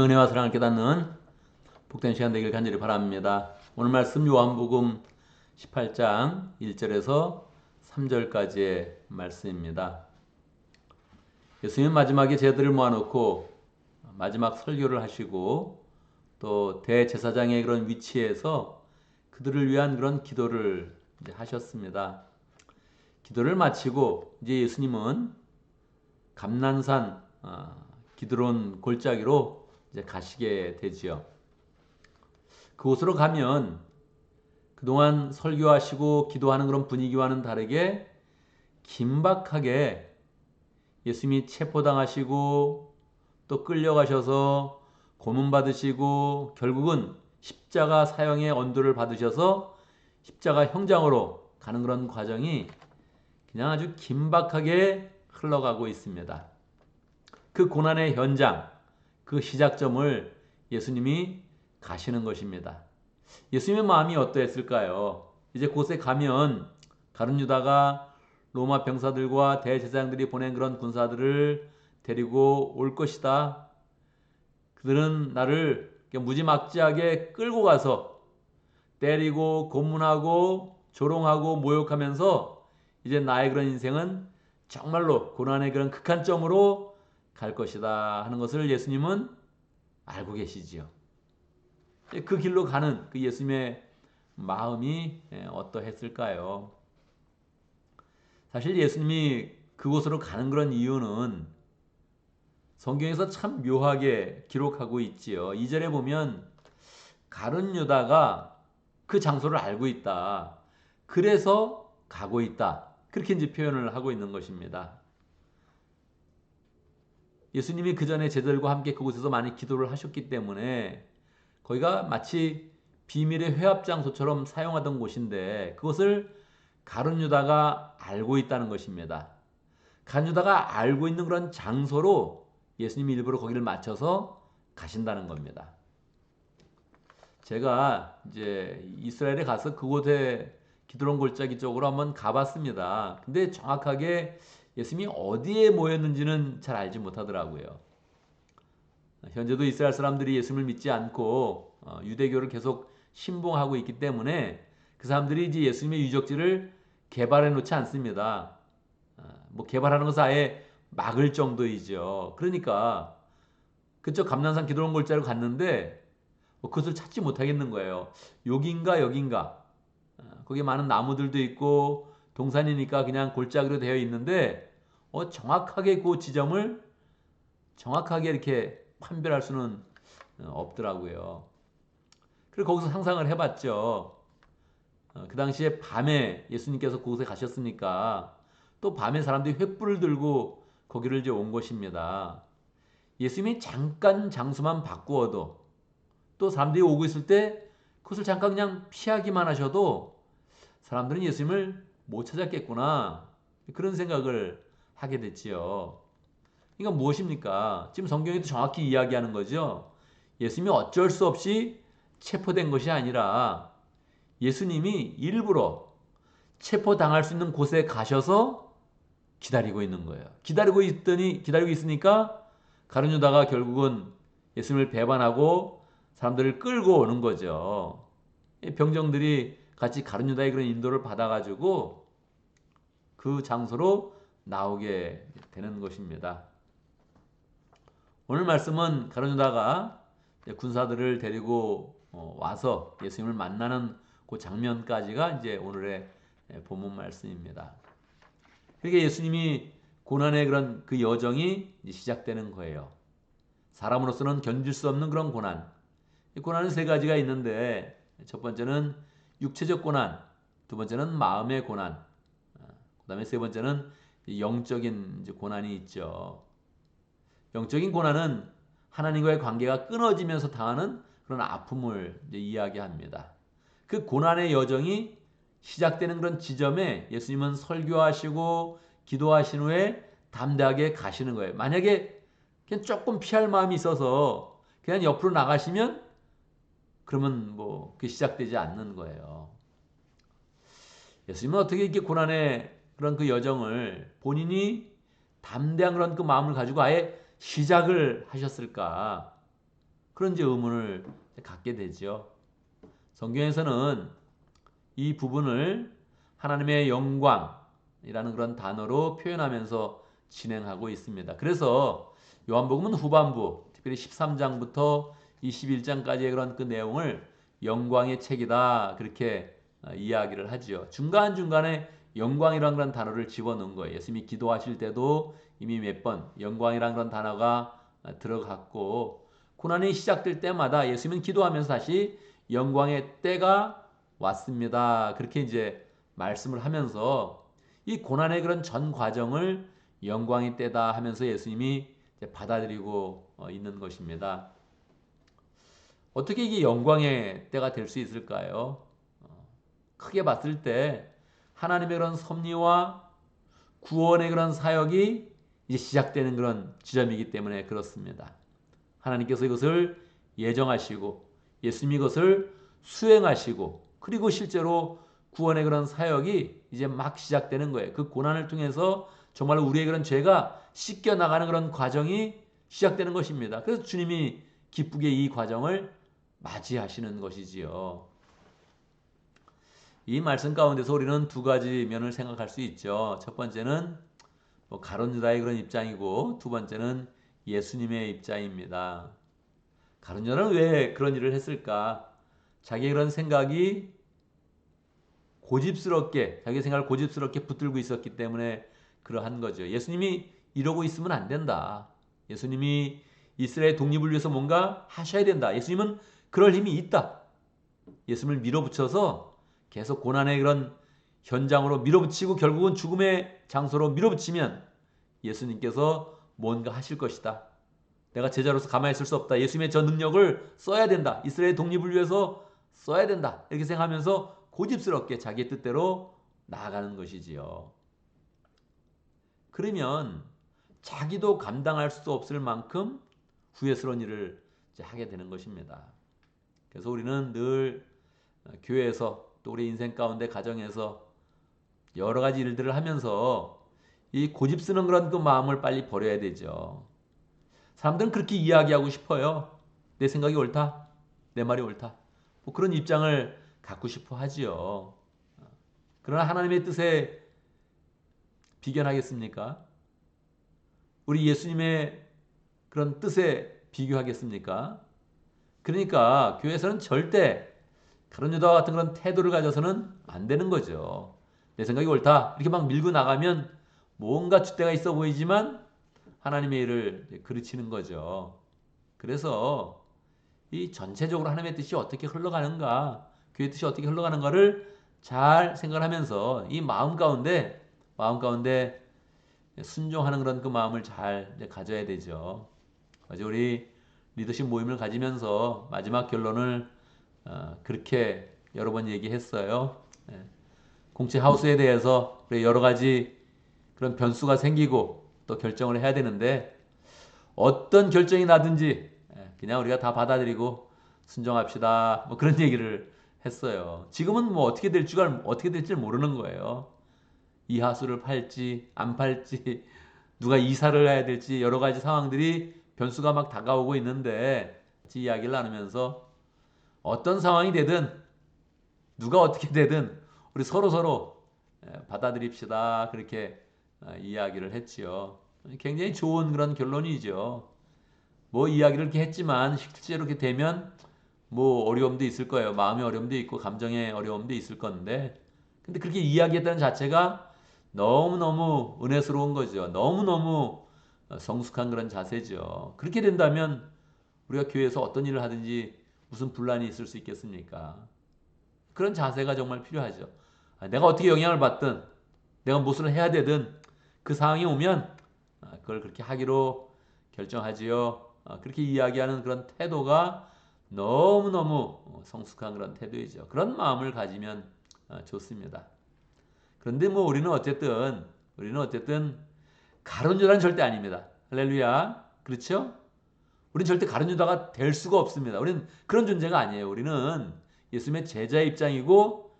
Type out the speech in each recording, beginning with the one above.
하나님의 은혜와 사랑을 깨닫는 복된 시간 되길 간절히 바랍니다. 오늘 말씀 요한복음 18장 1절에서 3절까지의 말씀입니다. 예수님 마지막에 제들을 모아놓고 마지막 설교를 하시고 또 대제사장의 그런 위치에서 그들을 위한 그런 기도를 하셨습니다. 기도를 마치고 이제 예수님은 감난산 어, 기드론 골짜기로 이제 가시게 되지요. 그곳으로 가면 그동안 설교하시고 기도하는 그런 분위기와는 다르게 긴박하게 예수님이 체포당하시고 또 끌려가셔서 고문받으시고 결국은 십자가 사형의 언도를 받으셔서 십자가 형장으로 가는 그런 과정이 그냥 아주 긴박하게 흘러가고 있습니다. 그 고난의 현장, 그 시작점을 예수님이 가시는 것입니다. 예수님의 마음이 어떠했을까요? 이제 곳에 가면 가룟 유다가 로마 병사들과 대제사장들이 보낸 그런 군사들을 데리고 올 것이다. 그들은 나를 무지막지하게 끌고 가서 때리고 고문하고 조롱하고 모욕하면서 이제 나의 그런 인생은 정말로 고난의 그런 극한점으로 갈 것이다 하는 것을 예수님은 알고 계시지요. 그 길로 가는 그 예수님의 마음이 예, 어떠했을까요? 사실 예수님이 그곳으로 가는 그런 이유는 성경에서 참 묘하게 기록하고 있지요. 2절에 보면 가룟 유다가 그 장소를 알고 있다. 그래서 가고 있다. 그렇게 이제 표현을 하고 있는 것입니다. 예수님이 그 전에 제자들과 함께 그곳에서 많이 기도를 하셨기 때문에 거기가 마치 비밀의 회합 장소처럼 사용하던 곳인데 그것을 가룟 유다가 알고 있다는 것입니다. 가룟 유다가 알고 있는 그런 장소로 예수님이 일부러 거기를 맞춰서 가신다는 겁니다. 제가 이제 이스라엘에 가서 그곳에 기드론 골짜기 쪽으로 한번 가봤습니다. 근데 정확하게 예수님이 어디에 모였는지는 잘 알지 못하더라고요. 현재도 이스라엘 사람들이 예수님을 믿지 않고 어, 유대교를 계속 신봉하고 있기 때문에 그 사람들이 이제 예수님의 유적지를 개발해 놓지 않습니다. 어, 뭐 개발하는 것은 아예 막을 정도이죠. 그러니까 그쪽 감난산 기도원 골짜기로 갔는데 뭐 그것을 찾지 못하겠는 거예요. 여긴가 여긴가. 어, 거기 많은 나무들도 있고 동산이니까 그냥 골짜기로 되어 있는데 어, 정확하게 그 지점을 정확하게 이렇게 판별할 수는 없더라고요. 그리고 거기서 상상을 해봤죠. 어, 그 당시에 밤에 예수님께서 그곳에 가셨으니까 또 밤에 사람들이 횃불을 들고 거기를 이제 온 것입니다. 예수님이 잠깐 장소만 바꾸어도 또 사람들이 오고 있을 때 그것을 잠깐 그냥 피하기만 하셔도 사람들은 예수님을 못 찾았겠구나. 그런 생각을 하게 됐지요. 그러니까 무엇입니까? 지금 성경에도 정확히 이야기하는 거죠. 예수님이 어쩔 수 없이 체포된 것이 아니라 예수님이 일부러 체포당할 수 있는 곳에 가셔서 기다리고 있는 거예요. 기다리고 있더니 기다리고 있으니까 가룟 유다가 결국은 예수님을 배반하고 사람들을 끌고 오는 거죠. 병정들이 같이 가룟 유다의 그런 인도를 받아가지고 그 장소로 나오게 되는 것입니다. 오늘 말씀은 가룟 유다가 군사들을 데리고 어, 와서 예수님을 만나는 그 장면까지가 이제 오늘의 본문 말씀입니다. 그러니까 예수님이 고난의 그런 그 여정이 시작되는 거예요. 사람으로서는 견딜 수 없는 그런 고난. 고난은 세 가지가 있는데 첫 번째는 육체적 고난, 두 번째는 마음의 고난, 다음에 세 번째는 영적인 고난이 있죠. 영적인 고난은 하나님과의 관계가 끊어지면서 당하는 그런 아픔을 이야기합니다. 그 고난의 여정이 시작되는 그런 지점에 예수님은 설교하시고 기도하신 후에 담대하게 가시는 거예요. 만약에 그냥 조금 피할 마음이 있어서 그냥 옆으로 나가시면 그러면 뭐 그 시작되지 않는 거예요. 예수님은 어떻게 이렇게 고난의 그런 그 여정을 본인이 담대한 그런 그 마음을 가지고 아예 시작을 하셨을까? 그런 이제 의문을 갖게 되죠. 성경에서는 이 부분을 하나님의 영광이라는 그런 단어로 표현하면서 진행하고 있습니다. 그래서 요한복음은 후반부, 특별히 13장부터 21장까지의 그런 그 내용을 영광의 책이다 그렇게 어, 이야기를 하지요. 중간 중간에 영광이라는 그런 단어를 집어넣은 거예요. 예수님이 기도하실 때도 이미 몇 번 영광이라는 그런 단어가 어, 들어갔고 고난이 시작될 때마다 예수님은 기도하면서 다시 영광의 때가 왔습니다. 그렇게 이제 말씀을 하면서 이 고난의 그런 전 과정을 영광의 때다 하면서 예수님이 받아들이고 어, 있는 것입니다. 어떻게 이게 영광의 때가 될 수 있을까요? 어, 크게 봤을 때 하나님의 그런 섭리와 구원의 그런 사역이 이제 시작되는 그런 지점이기 때문에 그렇습니다. 하나님께서 이것을 예정하시고 예수님이 이것을 수행하시고 그리고 실제로 구원의 그런 사역이 이제 막 시작되는 거예요. 그 고난을 통해서 정말 우리의 그런 죄가 씻겨 나가는 그런 과정이 시작되는 것입니다. 그래서 주님이 기쁘게 이 과정을 맞이하시는 것이지요. 이 말씀 가운데서 우리는 두 가지 면을 생각할 수 있죠. 첫 번째는 뭐 가론 유다의 그런 입장이고 두 번째는 예수님의 입장입니다. 가론 유다는 왜 그런 일을 했을까? 자기의 그런 생각이 고집스럽게 자기 생각을 고집스럽게 붙들고 있었기 때문에 그러한 거죠. 예수님이 이러고 있으면 안 된다. 예수님이 이스라엘 독립을 위해서 뭔가 하셔야 된다. 예수님은 그럴 힘이 있다. 예수님을 밀어붙여서 계속 고난의 그런 현장으로 밀어붙이고 결국은 죽음의 장소로 밀어붙이면 예수님께서 뭔가 하실 것이다. 내가 제자로서 가만히 있을 수 없다. 예수님의 저 능력을 써야 된다. 이스라엘 독립을 위해서 써야 된다. 이렇게 생각하면서 고집스럽게 자기 뜻대로 나아가는 것이지요. 그러면 자기도 감당할 수 없을 만큼 후회스러운 일을 하게 되는 것입니다. 그래서 우리는 늘 교회에서 또 우리 인생 가운데 가정에서 여러 가지 일들을 하면서 이 고집 쓰는 그런 그 마음을 빨리 버려야 되죠. 사람들은 그렇게 이야기하고 싶어요. 내 생각이 옳다. 내 말이 옳다. 뭐 그런 입장을 갖고 싶어 하지요. 그러나 하나님의 뜻에 비견하겠습니까? 우리 예수님의 그런 뜻에 비교하겠습니까? 그러니까 교회에서는 절대 그런 유다와 같은 그런 태도를 가져서는 안 되는 거죠. 내 생각이 옳다. 이렇게 막 밀고 나가면 뭔가 줏대가 있어 보이지만 하나님의 일을 그르치는 거죠. 그래서 이 전체적으로 하나님의 뜻이 어떻게 흘러가는가, 교회 뜻이 어떻게 흘러가는가를 잘 생각하면서 이 마음 가운데 마음 가운데 순종하는 그런 그 마음을 잘 가져야 되죠. 어제 우리 리더십 모임을 가지면서 마지막 결론을 어, 그렇게 여러 번 얘기했어요. 네. 공채 하우스에 대해서 여러 가지 그런 변수가 생기고 또 결정을 해야 되는데 어떤 결정이 나든지 예, 그냥 우리가 다 받아들이고 순종합시다. 뭐 그런 얘기를 했어요. 지금은 뭐 어떻게 될줄 어떻게 될지 모르는 거예요. 이 하수를 팔지 안 팔지 누가 이사를 해야 될지 여러 가지 상황들이 변수가 막 다가오고 있는데 이야기를 나누면서 어떤 상황이 되든 누가 어떻게 되든 우리 서로 서로 예, 받아들입시다 그렇게 어, 이야기를 했지요. 굉장히 좋은 그런 결론이죠. 뭐 이야기를 이렇게 했지만 실제로 이렇게 되면 뭐 어려움도 있을 거예요. 마음의 어려움도 있고 감정의 어려움도 있을 건데 근데 그렇게 이야기했다는 자체가 너무너무 은혜스러운 거죠. 너무너무 성숙한 그런 자세죠. 그렇게 된다면 우리가 교회에서 어떤 일을 하든지 무슨 분란이 있을 수 있겠습니까? 그런 자세가 정말 필요하죠. 아, 내가 어떻게 영향을 받든 내가 무엇을 해야 되든 그 상황이 오면 아, 그걸 그렇게 하기로 결정하지요. 아, 그렇게 이야기하는 그런 태도가 너무너무 성숙한 그런 태도이죠. 그런 마음을 가지면 좋습니다. 그런데 뭐 우리는 어쨌든 우리는 어쨌든 가론유다는 절대 아닙니다. 할렐루야. 그렇죠? 우리는 절대 가론유다가 될 수가 없습니다. 우리는 그런 존재가 아니에요. 우리는 예수님의 제자의 입장이고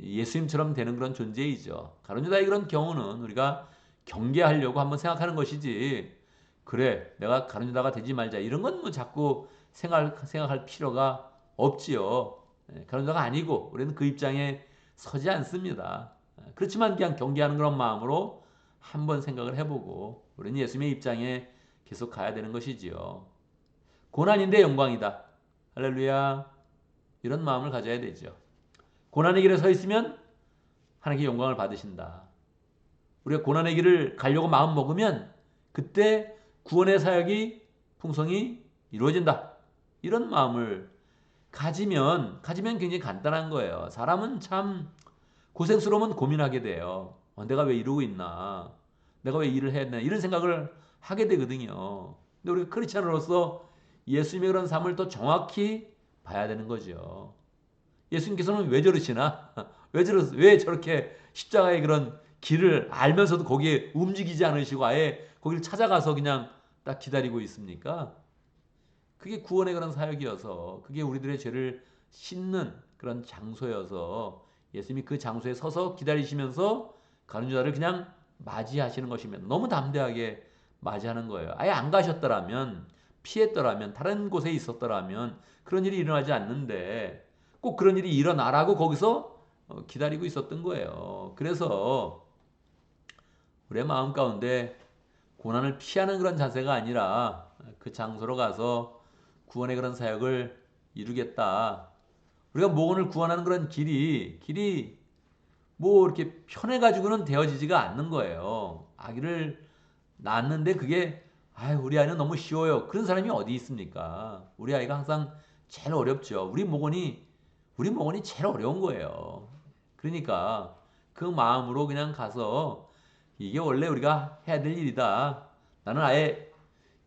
예수님처럼 되는 그런 존재이죠. 가론유다의 그런 경우는 우리가 경계하려고 한번 생각하는 것이지. 그래, 내가 가론유다가 되지 말자. 이런 건 뭐 자꾸 생각, 생각할 필요가 없지요. 예, 그런 자가 아니고 우리는 그 입장에 서지 않습니다. 예, 그렇지만 그냥 경계하는 그런 마음으로 한번 생각을 해보고 우리는 예수님의 입장에 계속 가야 되는 것이지요. 고난인데 영광이다. 할렐루야. 이런 마음을 가져야 되죠. 고난의 길에 서 있으면 하나님께 영광을 받으신다. 우리가 고난의 길을 가려고 마음 먹으면 그때 구원의 사역이 풍성히 이루어진다. 이런 마음을 가지면 가지면 굉장히 간단한 거예요. 사람은 참 고생스러우면 고민하게 돼요. 어, 내가 왜 이러고 있나? 내가 왜 일을 해야 되나? 이런 생각을 하게 되거든요. 근데 우리가 크리스천으로서 예수님의 그런 삶을 더 정확히 봐야 되는 거죠. 예수님께서는 왜 저러시나? 왜 저러 왜 저렇게 십자가의 그런 길을 알면서도 거기에 움직이지 않으시고 아예 거기를 찾아가서 그냥 딱 기다리고 있습니까? 그게 구원의 그런 사역이어서 그게 우리들의 죄를 씻는 그런 장소여서 예수님이 그 장소에 서서 기다리시면서 가는 자를 그냥 맞이하시는 것이면 너무 담대하게 맞이하는 거예요. 아예 안 가셨더라면 피했더라면 다른 곳에 있었더라면 그런 일이 일어나지 않는데 꼭 그런 일이 일어나라고 거기서 어, 기다리고 있었던 거예요. 그래서 우리의 마음 가운데 고난을 피하는 그런 자세가 아니라 그 장소로 가서 구원의 그런 사역을 이루겠다. 우리가 목원을 구원하는 그런 길이 길이 뭐 이렇게 편해 가지고는 되어지지가 않는 거예요. 아기를 낳았는데 그게 아 우리 아이는 너무 쉬워요. 그런 사람이 어디 있습니까? 우리 아이가 항상 제일 어렵죠. 우리 목원이 우리 목원이 제일 어려운 거예요. 그러니까 그 마음으로 그냥 가서 이게 원래 우리가 해야 될 일이다. 나는 아예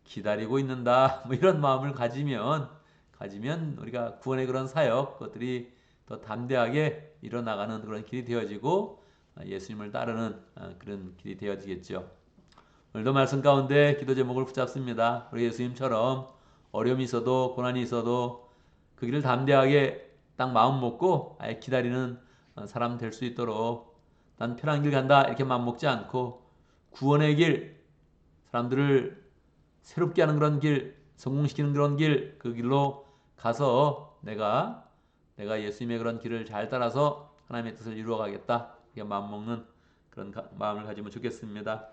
기다리고 있는다. 뭐 이런 마음을 가지면 가지면 우리가 구원의 그런 사역 그것들이 더 담대하게 일어나가는 그런 길이 되어지고 예수님을 따르는 그런 길이 되어지겠죠. 오늘도 말씀 가운데 기도 제목을 붙잡습니다. 우리 예수님처럼 어려움이 있어도 고난이 있어도 그 길을 담대하게 딱 마음 먹고 아예 기다리는 사람 될 수 있도록 난 편한 길 간다 이렇게 마음 먹지 않고 구원의 길 사람들을 새롭게 하는 그런 길 성공시키는 그런 길 그 길로 가서 내가 내가 예수님의 그런 길을 잘 따라서 하나님의 뜻을 이루어 가겠다 이렇게 마음 먹는 그런 가, 마음을 가지면 좋겠습니다.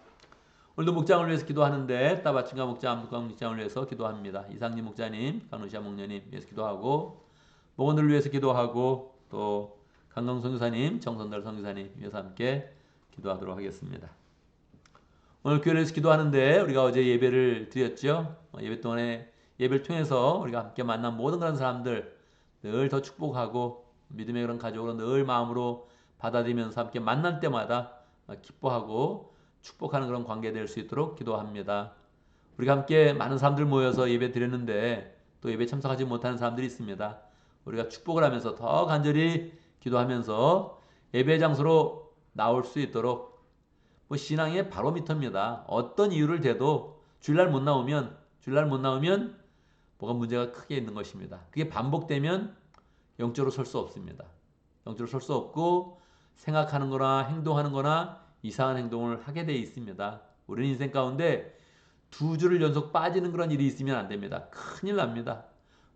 오늘도 목장을 위해서 기도하는데 따바친가 목장, 암흑강 목장을 위해서 기도합니다. 이상님 목자님, 강루시아 목녀님 위해서 기도하고 목원들을 위해서 기도하고 또 강강 선교사님, 정선달 선교사님 위해서 함께 기도하도록 하겠습니다. 오늘 교회에서 기도하는데 우리가 어제 예배를 드렸죠. 예배 동안에 예배를 통해서 우리가 함께 만난 모든 그런 사람들 늘 더 축복하고 믿음의 그런 가족으로 늘 마음으로 받아들이면서 함께 만날 때마다 기뻐하고 축복하는 그런 관계 될 수 있도록 기도합니다. 우리가 함께 많은 사람들 모여서 예배 드렸는데 또 예배 참석하지 못하는 사람들이 있습니다. 우리가 축복을 하면서 더 간절히 기도하면서 예배 장소로 나올 수 있도록 뭐 신앙의 바로미터입니다. 어떤 이유를 대도 주일날 못 나오면 주일날 못 나오면 뭐가 문제가 크게 있는 것입니다. 그게 반복되면 영적으로 설 수 없습니다. 영적으로 설 수 없고 생각하는 거나 행동하는 거나 이상한 행동을 하게 돼 있습니다. 우리는 인생 가운데 두 주를 연속 빠지는 그런 일이 있으면 안 됩니다. 큰일 납니다.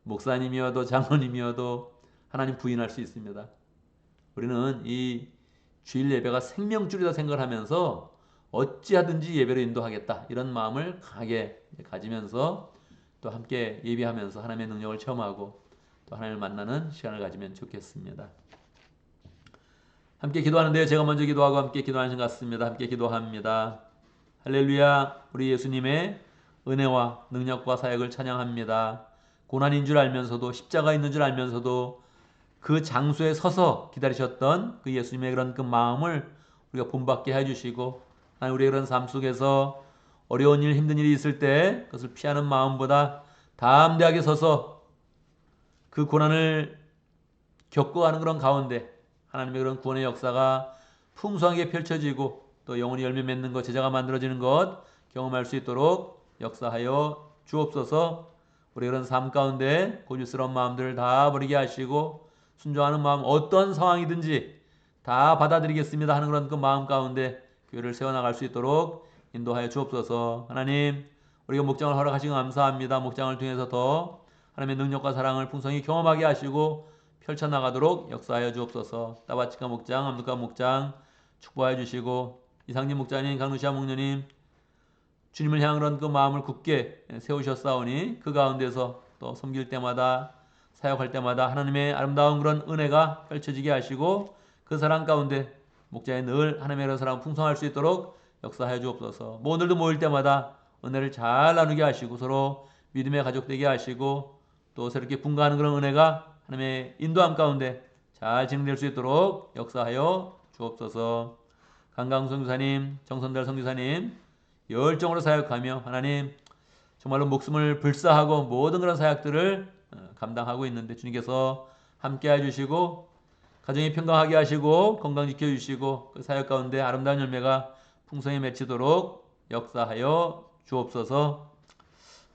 목사님이어도 장로님이어도 하나님 부인할 수 있습니다. 우리는 이 주일 예배가 생명줄이다 생각을 하면서 어찌하든지 예배로 인도하겠다 이런 마음을 강하게 가지면서 또 함께 예배하면서 하나님의 능력을 체험하고 또 하나님을 만나는 시간을 가지면 좋겠습니다. 함께 기도하는데요. 제가 먼저 기도하고 함께 기도하는 것 같습니다. 함께 기도합니다. 할렐루야. 우리 예수님의 은혜와 능력과 사역을 찬양합니다. 고난인 줄 알면서도 십자가 있는 줄 알면서도 그 장소에 서서 기다리셨던 그 예수님의 그런 그 마음을 우리가 본받게 해주시고 하나님 우리의 그런 삶 속에서 어려운 일 힘든 일이 있을 때 그것을 피하는 마음보다 담대하게 서서 그 고난을 겪어가는 그런 가운데 하나님의 그런 구원의 역사가 풍성하게 펼쳐지고 또 영혼이 열매 맺는 것 제자가 만들어지는 것 경험할 수 있도록 역사하여 주옵소서. 우리 그런 삶 가운데 고집스러운 마음들을 다 버리게 하시고 순종하는 마음 어떤 상황이든지 다 받아들이겠습니다 하는 그런 그 마음 가운데 교회를 세워나갈 수 있도록 인도하여 주옵소서. 하나님 우리가 목장을 허락하시고 감사합니다. 목장을 통해서 더 하나님의 능력과 사랑을 풍성히 경험하게 하시고 펼쳐나가도록 역사하여 주옵소서. 따바치카 목장, 암두카 목장 축복하여 주시고 이상진 목자님, 강누시아 목녀님 주님을 향한 그 마음을 굳게 세우셨사오니 그 가운데서 또 섬길 때마다 사역할 때마다 하나님의 아름다운 그런 은혜가 펼쳐지게 하시고 그 사랑 가운데 목자의 늘 하나님의 사랑 풍성할 수 있도록 역사하여 주옵소서. 모두들도 모일 때마다 은혜를 잘 나누게 하시고 서로 믿음의 가족 되게 하시고 또 새롭게 분가하는 그런 은혜가 하나님의 인도함 가운데 잘 진행될 수 있도록 역사하여 주옵소서. 강강 선교사님, 정선달 선교사님 열정으로 사역하며 하나님 정말로 목숨을 불사하고 모든 그런 사역들을 어, 감당하고 있는데 주님께서 함께 해 주시고 가정이 평강하게 하시고 건강 지켜 주시고 그 사역 가운데 아름다운 열매가 풍성히 맺히도록 역사하여 주옵소서.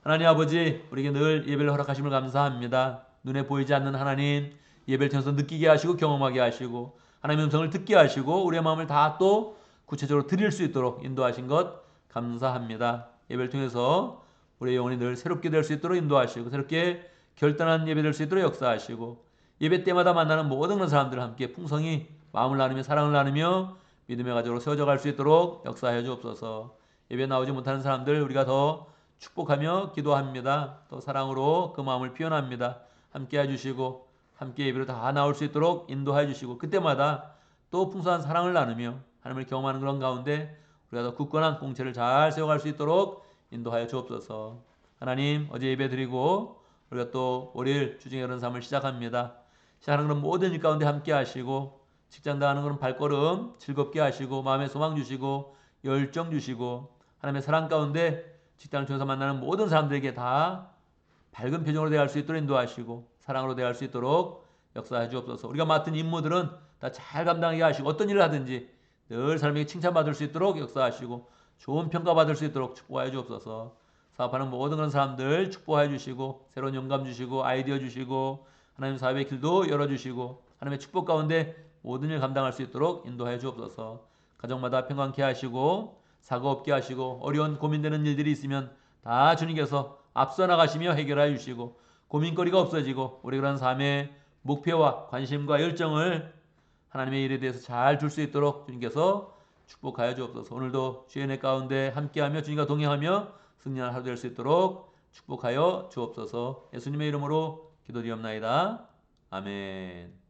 하나님 아버지 우리에게 늘 예배를 허락하심을 감사합니다. 눈에 보이지 않는 하나님 예배를 통해서 느끼게 하시고 경험하게 하시고 하나님의 음성을 듣게 하시고 우리의 마음을 다 또 구체적으로 드릴 수 있도록 인도하신 것 감사합니다. 예배를 통해서 우리의 영혼이 늘 새롭게 될 수 있도록 인도하시고 새롭게 결단한 예배 될 수 있도록 역사하시고 예배 때마다 만나는 모든 그런 사람들과 함께 풍성히 마음을 나누며 사랑을 나누며 믿음의 가족으로 세워져 갈 수 있도록 역사하여 주옵소서. 예배 나오지 못하는 사람들 우리가 더 축복하며 기도합니다. 또 사랑으로 그 마음을 표현합니다. 함께 해주시고 함께 예배로 다 나올 수 있도록 인도해 주시고 그때마다 또 풍성한 사랑을 나누며 하나님을 경험하는 그런 가운데 우리가 더 굳건한 공체를 잘 세워갈 수 있도록 인도하여 주옵소서. 하나님 어제 예배 드리고 우리가 또 월요일 주중에 그런 삶을 시작합니다. 시작하는 그런 모든 일 가운데 함께 하시고 직장 다하는 그런 발걸음 즐겁게 하시고 마음에 소망 주시고 열정 주시고 하나님의 사랑 가운데 직장을 통해서 만나는 모든 사람들에게 다 밝은 표정으로 대할 수 있도록 인도하시고 사랑으로 대할 수 있도록 역사해 주옵소서. 우리가 맡은 임무들은 다 잘 감당하게 하시고 어떤 일을 하든지 늘 사람에게 칭찬받을 수 있도록 역사하시고 좋은 평가받을 수 있도록 축복하여 주옵소서. 사업하는 모든 그런 사람들 축복하여 주시고 새로운 영감 주시고 아이디어 주시고 하나님 사업의 길도 열어 주시고 하나님의 축복 가운데 모든 일 감당할 수 있도록 인도하여 주옵소서. 가정마다 평안케 하시고 사고 없게 하시고 어려운 고민되는 일들이 있으면 다 주님께서 앞서 나가시며 해결하여 주시고 고민거리가 없어지고 우리 그런 삶의 목표와 관심과 열정을 하나님의 일에 대해서 잘 줄 수 있도록 주님께서 축복하여 주옵소서. 오늘도 주의 은혜 가운데 함께하며 주님과 동행하며 승리하는 하루 될 수 있도록 축복하여 주옵소서. 예수님의 이름으로 기도드리옵나이다. 아멘.